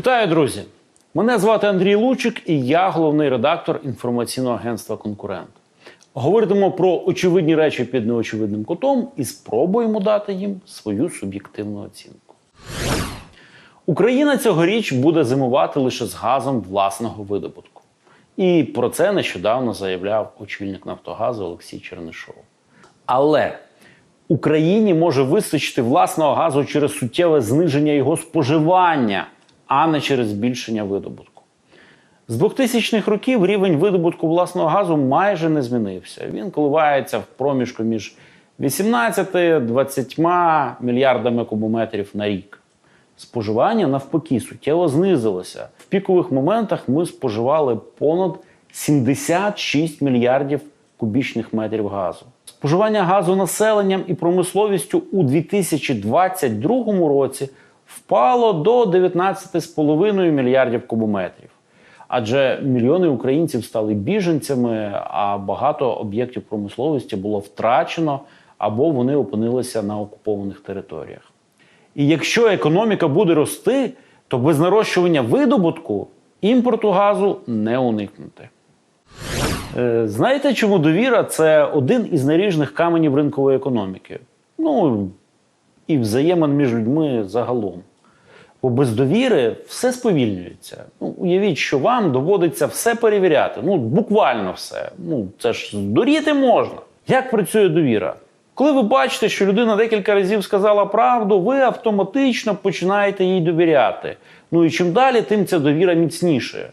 Вітаю, друзі! Мене звати Андрій Лучик, і я головний редактор інформаційного агентства Конкурент. Говоритимо про очевидні речі під неочевидним кутом і спробуємо дати їм свою суб'єктивну оцінку. Україна цьогоріч буде зимувати лише з газом власного видобутку. І про це нещодавно заявляв очільник Нафтогазу Олексій Чернишов. Але Україні може вистачити власного газу через суттєве зниження його споживання, а не через збільшення видобутку. З 2000-х років рівень видобутку власного газу майже не змінився. Він коливається в проміжку між 18-20 мільярдами кубометрів на рік. Споживання навпаки суттєво знизилося. В пікових моментах ми споживали понад 76 мільярдів кубічних метрів газу. Споживання газу населенням і промисловістю у 2022 році впало до 19,5 мільярдів кубометрів. Адже мільйони українців стали біженцями, а багато об'єктів промисловості було втрачено або вони опинилися на окупованих територіях. І якщо економіка буде рости, то без нарощування видобутку імпорту газу не уникнути. Е, Знаєте, чому довіра це один із наріжних каменів ринкової економіки? Ну і взаємин між людьми загалом. Бо без довіри все сповільнюється. Ну, уявіть, що вам доводиться все перевіряти. Ну, буквально все. Ну, це ж здуріти можна. Як працює довіра? Коли ви бачите, що людина декілька разів сказала правду, ви автоматично починаєте їй довіряти. Ну і чим далі, тим ця довіра міцніше.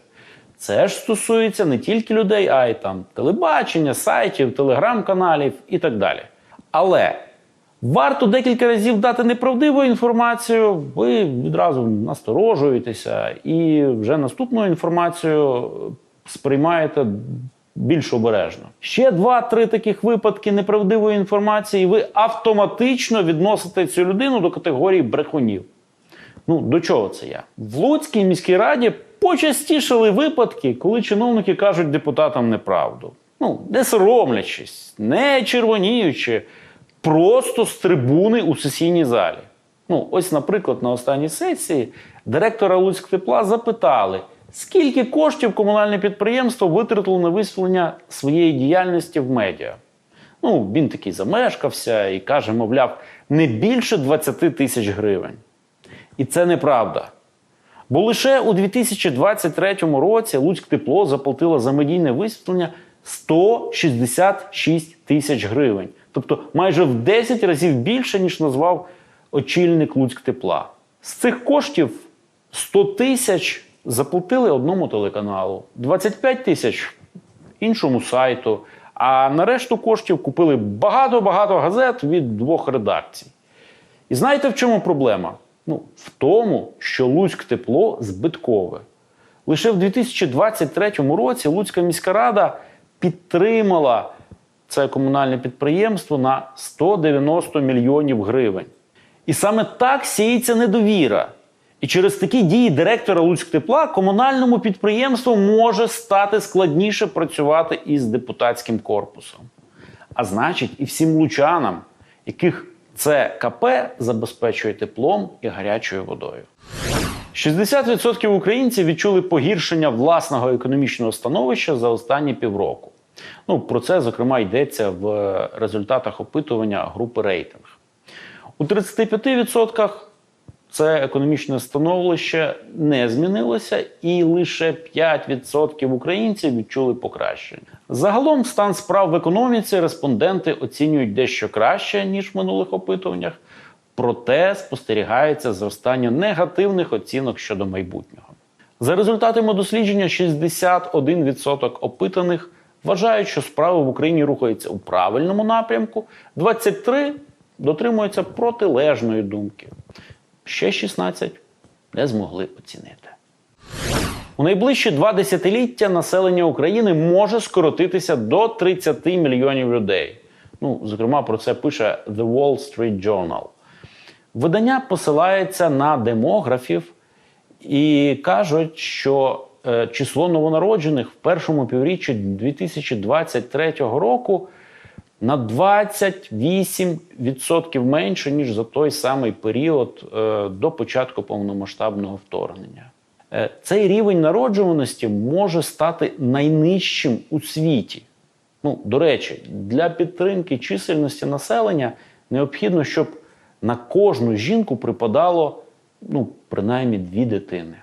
Це ж стосується не тільки людей, а й там телебачення, сайтів, телеграм-каналів і так далі. Але варто декілька разів дати неправдиву інформацію, ви відразу насторожуєтеся і вже наступну інформацію сприймаєте більш обережно. Ще два-три таких випадки неправдивої інформації, ви автоматично відносите цю людину до категорії брехунів. Ну, до чого це я? В Луцькій міській раді почастішали випадки, коли чиновники кажуть депутатам неправду. Ну, не соромлячись, не червоніючи, просто з трибуни у сесійній залі. Ну, ось, наприклад, на останній сесії директора Луцьктепла запитали, скільки коштів комунальне підприємство витратило на висвітлення своєї діяльності в медіа. Ну, він такий замешкався і каже, мовляв, не більше 20 тисяч гривень. І це неправда. Бо лише у 2023 році Луцьк Тепло заплатило за медійне висвітлення 166 тисяч гривень. Тобто майже в 10 разів більше, ніж назвав очільник Луцьк Тепла. З цих коштів 100 тисяч заплатили одному телеканалу, 25 тисяч іншому сайту. А на решту коштів купили багато-багато газет від двох редакцій. І знаєте, в чому проблема? Ну, в тому, що Луцьк тепло збиткове. Лише в 2023 році Луцька міська рада підтримала це комунальне підприємство на 190 мільйонів гривень. І саме так сіється недовіра. І через такі дії директора Луцьктепла комунальному підприємству може стати складніше працювати із депутатським корпусом. А значить, і всім лучанам, яких це КП забезпечує теплом і гарячою водою. 60% українців відчули погіршення власного економічного становища за останні півроку. Ну, про це, зокрема, йдеться в результатах опитування групи рейтинг. У 35% це економічне становище не змінилося, і лише 5% українців відчули покращення. Загалом стан справ в економіці респонденти оцінюють дещо краще ніж в минулих опитуваннях, проте спостерігається зростання негативних оцінок щодо майбутнього. За результатами дослідження, 61% опитаних вважають, що справи в Україні рухаються у правильному напрямку, 23% дотримуються протилежної думки. Ще 16 не змогли оцінити. У найближчі два десятиліття населення України може скоротитися до 30 мільйонів людей. Ну, зокрема, про це пише The Wall Street Journal. Видання посилається на демографів і кажуть, що число новонароджених в першому півріччі 2023 року на 28% менше, ніж за той самий період е, до початку повномасштабного вторгнення. е, цей рівень народжуваності може стати найнижчим у світі. Ну, до речі, для підтримки чисельності населення необхідно, щоб на кожну жінку припадало ну, принаймні дві дитини.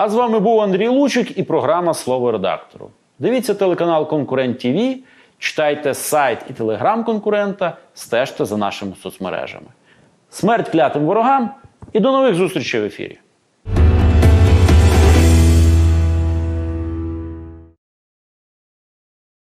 А з вами був Андрій Лучик і програма Слово редактору. Дивіться телеканал Конкурент ТВ, читайте сайт і телеграм конкурента, стежте за нашими соцмережами. Смерть клятим ворогам і до нових зустрічей в ефірі.